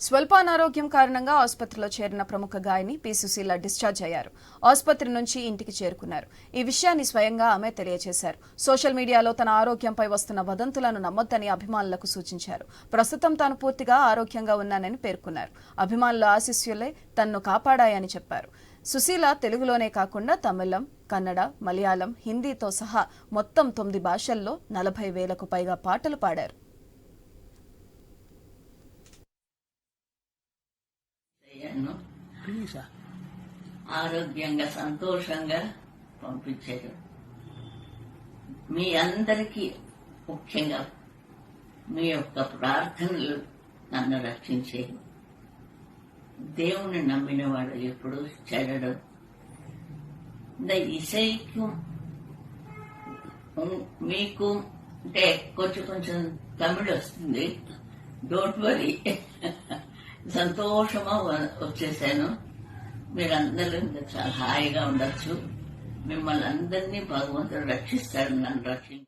స్వల్పానారోగ్యం కారణంగా ఆసుపత్రిలో చేరిన ప్రముఖ గాయని పి సుశీల డిశ్చార్జ్ అయ్యారు. ఆసుపత్రి నుంచి ఇంటికి చేరుకున్నారు. ఈ విషయాన్ని స్వయంగా ఆమె తెలియజేశారు. సోషల్ మీడియాలో తన ఆరోగ్యంపై వస్తున్న వదంతులను నమ్మొద్దని అభిమానులకు సూచించారు. ప్రస్తుతం తాను పూర్తిగా ఆరోగ్యంగా ఉన్నానని పేర్కొన్నారు. అభిమానుల ఆశీస్సులే తన్ను కాపాడాయని చెప్పారు. సుశీల తెలుగులోనే కాకుండా తమిళం కన్నడ మలయాళం హిందీతో సహా మొత్తం తొమ్మిది భాషల్లో నలభై వేలకు పైగా పాటలు పాడారు. అయ్యాను ప్లీజా ఆరోగ్యంగా సంతోషంగా పంపించారు మీ అందరికీ ముఖ్యంగా మీ యొక్క ప్రార్థనలు నన్ను రక్షించేవి దేవుని నమ్మినవాడు ఎప్పుడు చెడడు இந்த இசைக்கும் ఉం- మీకు అంటే కొంచెం కొంచెం తమిళ్ వస్తుంది డోంట్ వరీ సంతోషమా వ- వచ్చేసాను. మీరందరూ ఇంకా చాలా హాయిగా ఉండొచ్చు. మిమ్మల్ని అందరినీ భగవంతుడు రక్షిస్తాడు నన్ను రక్షించి